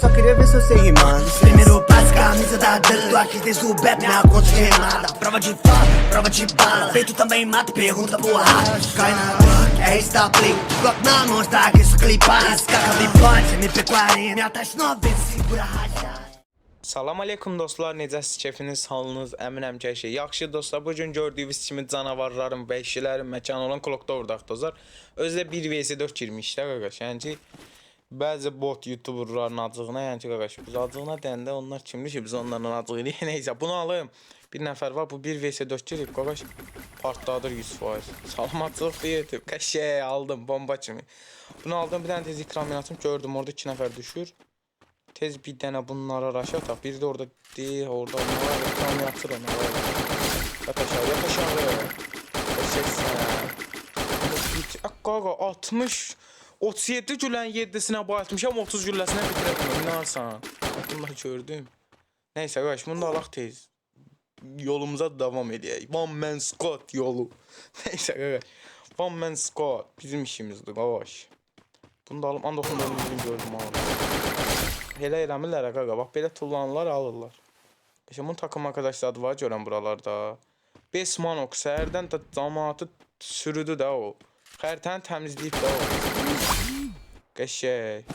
só queria ver se você rimando. Primeiro passo, camisa da Dan Tu aqui desde o Bep na conta de remada Prova de fala, prova de bala Feito também mata, pergunta pro rato Cai na Glock, é esta play Glock na mão, está aqui isso clipar Escaca bipante, MP40 Minha taxa 90, segura rajada Salam aleykum dostlar, necəsiz keyfiniz, halınız, əminəm ki, hər şey yaxşı dostlar. Bu gün gördüyünüz kimi canavarların, vəhşilərin məkanı olan Clockda ordaq dostlar. Özdə 1 vs 4 girmişlər qardaş. Yəni ki, bəzi bot youtuberların acığına, yəni ki, qardaş, biz acığına deyəndə onlar kimdir ki, biz onların acığıyıq. Nəysə, bunu alım. Bir nəfər var, bu 1 vs 4 girib, qardaş. Partladır 100%. Salamatçılıq deyir, qəşəng aldım, bomba kimi. Bunu aldım, bir dənə tez ekran atım, gördüm orada 2 nəfər düşür. Tez bir dənə bunlara raş ataq. Biri də orada deyil, orada var? Tam yatır ona. Yat aşağı, yat aşağı. Eşeksən. Qaqa 60 37 gülən 7-sinə bayatmışam, 30 gülləsinə bitirə bilmirəm. İnanırsan. Bunları gördüm. Nəysə, qardaş, bunu da alaq tez. Yolumuza davam edək. One man squad yolu. Nəysə, qardaş. One man squad bizim işimizdir, qardaş. Bunu da alım. Andokun da onu gördüm abi. Elə eləmirlər qaqa. Bax belə tullanırlar, alırlar. İşte bunun takım arkadaşları var görən buralarda. 5 manok səhərdən də cəmaatı sürüdü də o. Xəritəni təmizləyib də o. Qəşəng.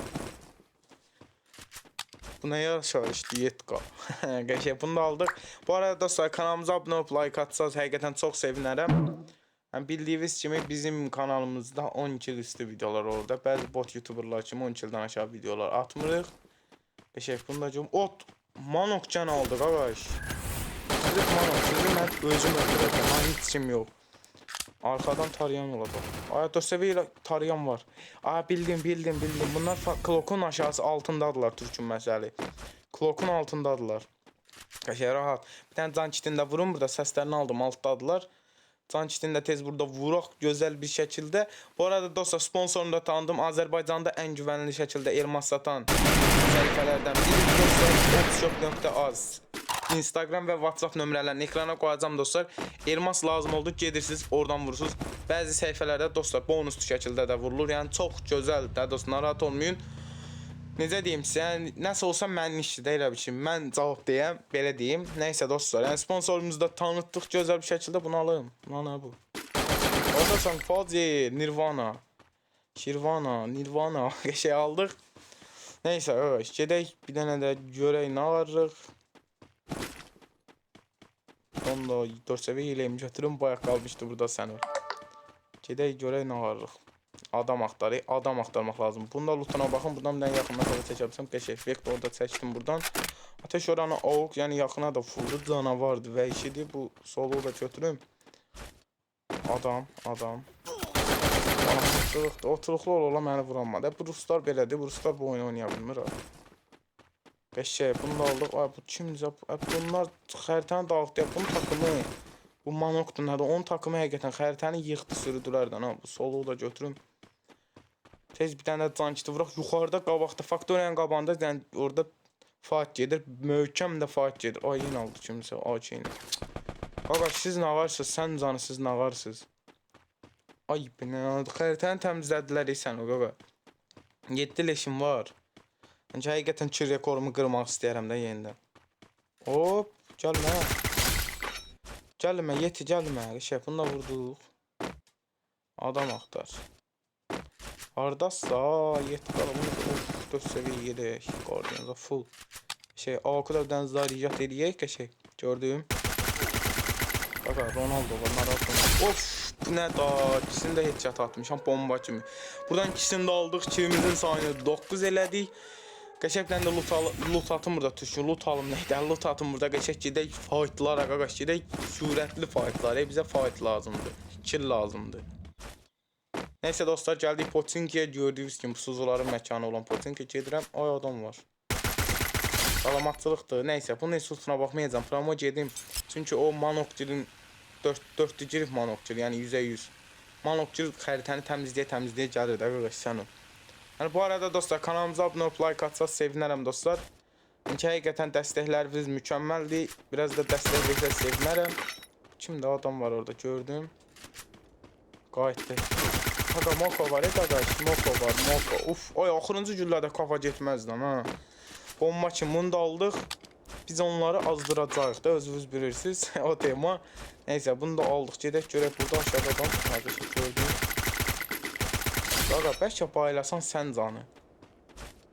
Bu nə yarışar işte yetka. Qəşəng bunu da aldıq. Bu arada dostlar kanalımıza abunə olub like atsanız həqiqətən çox sevinərəm. Yəni bildiyiniz kimi bizim kanalımızda 10 kill üstü videolar orada. Bəzi bot youtuberlar kimi 10 killdən aşağı videolar atmırıq. Qəşəng bunu da görüm. Ot Manok can aldı qardaş. Sizi Manok, sizi mən özüm öldürəcəm. Heç kim yox. Arkadan tarayan olacaq. Ay dösəvi ilə tarayan var. Ay bildim, bildim, bildim. Bunlar Clock'un aşağısı altındadılar Türkün məsəli. Clock'un altındadılar. Qəşəng rahat. Bir dənə can kitində vurum burada səslərini aldım altdadılar. Can kitində tez burada vuraq gözəl bir şəkildə. Bu arada dostlar sponsorunu da tanıdım. Azərbaycanda ən güvənli şəkildə elmas satan səhifələrdən biri dostlar Opshop.az. Instagram və WhatsApp nömrələrini ekrana qoyacağam dostlar. Elmas lazım oldu, gedirsiniz, oradan vurursunuz. Bəzi səhifələrdə dostlar bonuslu şəkildə də vurulur. Yəni çox gözəl də dostlar, narahat olmayın. Necə deyim sizə, yəni, nəsə olsa mənim işdir də elə şey. Mən cavab deyəm, belə deyim. Nəysə dostlar, yəni sponsorumuzu da tanıtdıq gözəl bir şəkildə bunu alım. Lan nə bu? Orada sən Fazi, Nirvana, Shirvana, Nirvana qəşəng aldıq. Nəysə, öş, gedək bir dənə də görək nə alırıq. Onda 4 səviyyə ilə götürüm, bayaq qalmışdı burada səni. Gedək görək nə alırıq. Adam axtarı, adam axtarmaq lazım. Bunda lootuna baxın, buradan dənə yaxın məsafə çəkə bilsəm, qəşəng vektor orada çəkdim buradan. Ateş oranı avuk, yəni yaxına da fulldu, canavardır və işidir. Bu solu da götürüm. Adam, adam. Oturuqda, oturuqlu ol, ola məni vuranmadı. Bu ruslar belədir, bu ruslar bu oyunu oynaya bilmir. ha. Qəşəng, bunu da aldıq. Ay bu? Ay, Bunlar xəritəni dağıtdı. Bunun takımı bu Manokdur nədir? Onun takımı həqiqətən xəritəni yıxdı, sürüdülər də. Bu soluğu da götürüm. Tez bir dənə də can kiti vuraq. Yuxarıda qabaqda faktoriyanın qabağında yəni orada fight gedir. Möhkəm də fight gedir. Ay yenə aldı kimsə. AK ilə. Qardaş siz nə varsınız? Sən canı siz nə varsınız? Ay binə. Xəritəni təmizlədilər sən o qaqa. 7 leşim var. Məncə həqiqətən ki rekorumu qırmaq istəyirəm də yenidən. Hop, gəlmə. Gəlmə, yeti gəlmə. Şey, bunu da vurduq. Adam axtar. Hardasa, yeti qalımını of, 4 səviyyə yedək. Guardianza full. Şey, Akuda bir dənə zariyat eləyək ki şey. Gördüm. Qaqa, Ronaldo var, olma. Of, bu nə da, ikisini də headshot atmışam, bomba kimi. Buradan ikisini də aldıq, ikimizin sayını 9 elədik. Dənə də loot, al loot atım burada düşün, loot alım neydə, loot atım burada qəşəng gedək fightlara, qaqaş gedək sürətli fightlara, bizə fight lazımdır, kill lazımdır. Nəysə dostlar, gəldik Potinkiyə, gördüyünüz kimi suzuların məkanı olan Potinkiyə gedirəm, ay adam var. Salamatçılıqdır. Nəysə, bunun insultuna baxmayacağam. Promo gedim. Çünki o Manokgilin 4 4 girib Manokgil, yəni 100-ə 100. Manokgil xəritəni təmizləyə təmizləyə gəlir də qardaş sən o. Yəni bu arada dostlar kanalımıza abunə olub like atsaz sevinərəm dostlar. Yəni ki, həqiqətən dəstəkləriniz mükəmməldir. Biraz da dəstək versəz sevinərəm. Kimdə adam var orada gördüm. Qayıtdı. Haqa Moko var, qardaş, Moko var, Moko. Uf, ay axırıncı güllədə kafa getməz lan ha. Bomba kimi bunu da aldıq. Biz onları azdıracağıq da özünüz bilirsiniz o tema. Neyse bunu da aldıq. Gedək görək burada aşağıda adam. Arkadaşlar gördüm. Qaqa bəlkə baylasan sən canı.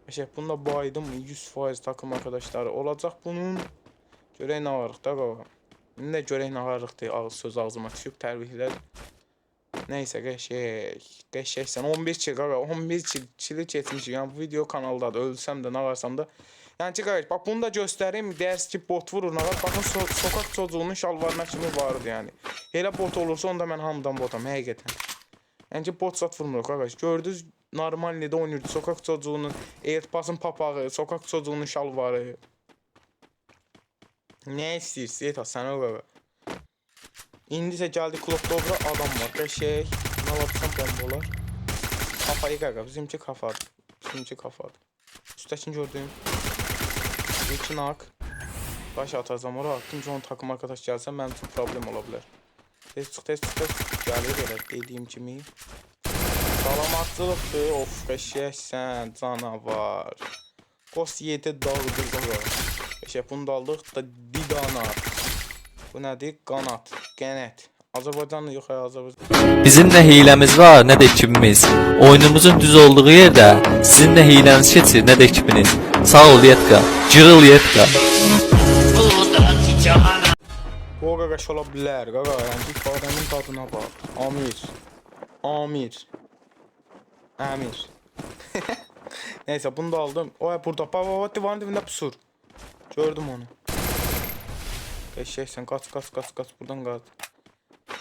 Şey bunda baydım 100% takım arkadaşları olacaq bunun. Görək nə varıq da qaqa. İndi də görək nə varıq deyə ağız söz ağzıma düşüb tərbiyələr. Neyse qəşək. Qəşəksən 11 kil qaqa 11 kil kili keçmişik. Yəni bu video kanaldadır. Ölsəm də nə varsam da. Yəni ki qardaş bax bunu da göstərim. Dərs ki bot vurur nə var. Baxın so sokaq çocuğunun şalvarına kimi vardı yəni. Elə bot olursa onda mən hamıdan botam həqiqətən. Ki bot zat vurmuyor qardaş. Gördünüz normal nedə oynayırdı. Sokaq çocuğunun Airpasın papağı, sokaq çocuğunun şalvarı. Nə istəyirsən? Et sən o qaqa. İndi isə gəldi klub dobra adam var. Qəşək. Nə lapsan bomba olar. Kafayı qaqa. Bizimki kafadır. Bizimki kafadır. Üstəkini gördüm. İki nak. Baş atacağım ora. Çünki onun takım arkadaş gəlsə mənim üçün problem ola bilər. Tez çıx, tez çıx, tez çıx. Gəlir elə dediyim kimi. Salamatçılıqdır. Of, qəşəksən, canavar. Qos 7 dağıdır qaqa. Qəşək bunu da aldıq da didana. Bu nədir? Qanat, qənət. Azərbaycanlı yox, ay Azərbaycan. Bizim nə hiləmiz var, nə də ekibimiz. Oyunumuzun düz olduğu yerdə sizin nə hiləniz keçir, nə də ekibiniz. Sağ ol Yetka. Cırıl Yetka. O qaqaş ola bilər, qaqa. Yəni ifadənin dadına bax. Amir. Amir. Əmir. Neysə, bunu da aldım. O burada. Baba, baba, divarın dibində pusur. Gördüm onu. Qəşəksən, qaç, qaç, qaç, qaç, buradan qaç.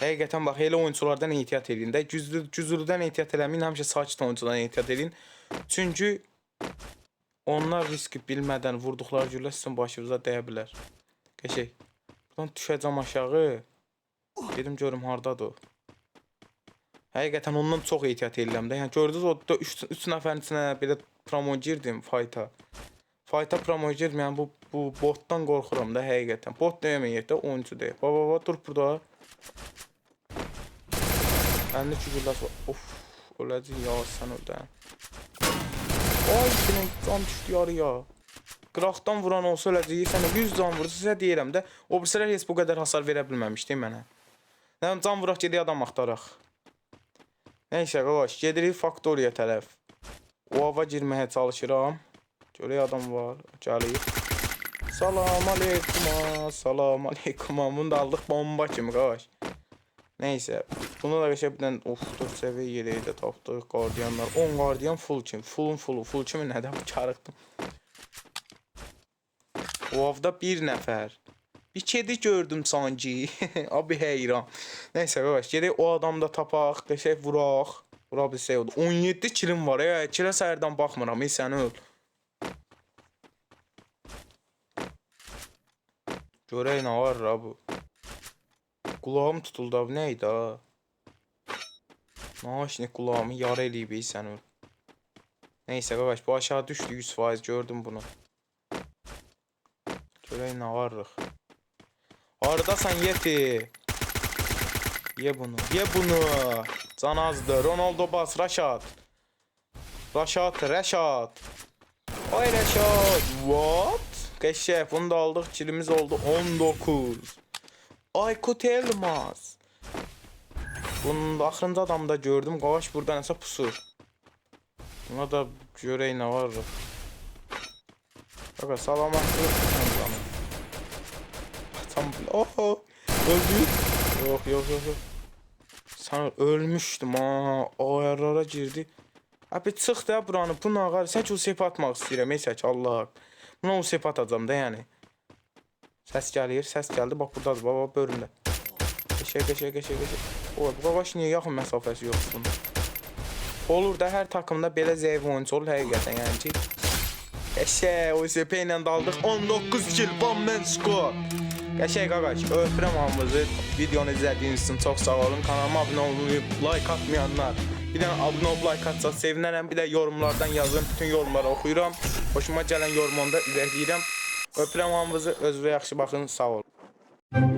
Həqiqətən bax, elə oyunçulardan ehtiyat edin də. Güclü, güclüdən ehtiyat eləməyin, həmişə sakit oyuncudan ehtiyat edin. Çünki onlar riski bilmədən vurduqları güllə sizin başınıza dəyə bilər. Qəşək. Buradan düşəcəm aşağı. Gedim görüm hardadır. Həqiqətən ondan çox ehtiyat edirəm də. Yəni gördünüz o 3 3 nəfərin içinə belə promo girdim fayta. Fayta promo girdim. Yəni bu bu botdan qorxuram da həqiqətən. Bot deməyək də oyuncu deyək. Baba baba dur burada. Məndə ki gülləs var. Of, öləcək ya sən öldən. Ay senin can düşdü yarıya. Qıraqdan vuran olsa öləcək. Sənə 100 can vursa sizə deyirəm də. O birisilər heç bu qədər hasar verə bilməmişdi mənə. Nə can vuraq gedək adam axtaraq. Nəysə qardaş, gedirik faktoriya tərəf. O ava girməyə çalışıram. Görək adam var. Gəlir. Salam aleykum, salam aleykum. Bunu da aldıq bomba kimi qardaş. Neysə, bunu da dənə of 4 səviyyə yeleyi də tapdıq. Qardiyanlar, 10 qardiyan full kim? Fullun fullu, full kimi nədən karıqdım. Avda bir nəfər. Bir kedi gördüm sanki. Abi heyran. Neysə qardaş, gedək o adamı da tapaq, qəşəng vuraq. Vura bilsək oldu. 17 kilim var. Ya, kilə səhərdən baxmıram. Ey sən öl. Görək nə var ra bu. Qulağım tutuldu abi. Nə idi ha? Naşni qulağımı yara eləyib ey sən öl. Neysə qardaş, bu aşağı düşdü 100% gördüm bunu. Nə varıq. Hardasan Yeti? Ye bunu. Ye bunu. Can azdı. Ronaldo bas. Raşat. Raşat. Reşat. Ay Reşat. What? Qəşəf. Bunu da aldıq. Kilimiz oldu 19. Aykut Elmas. Bunun da axırıncı adamda gördüm. Qavaş burada nəsə pusur. Buna da görək nə var. Baqa salamatlıq. Tam oho öldü. Yok yok yok yok. Sen ölmüştüm ha. Ayarlara girdi. Abi çıx da buranı. Bu nağar. Sən ki o sep atmaq istəyirəm. Ey sək Allah. Buna o sep atacağım da yəni. Səs gəlir, səs gəldi. Bax burdadır. Baba bölümdə. Geçək, geçək, geçək, geçək. O, bu qavaş niyə yaxın məsafəsi yoxdur bunun? Olur da hər takımda belə zəif oyuncu olur həqiqətən yəni ki. Eşe OSP ilə daldıq 19 kill one man score. Qəşəng qaqaş, öpürəm hamınızı. Videonu izlədiyiniz üçün çox sağ olun. Kanalıma abunə olmayıb like atmayanlar, bir dənə abunə olub like atsa sevinərəm. Bir də yorumlardan yazın, bütün yorumları oxuyuram. Xoşuma gələn yorumunu da izləyirəm. Öpürəm hamınızı, özünüzə yaxşı baxın, sağ olun.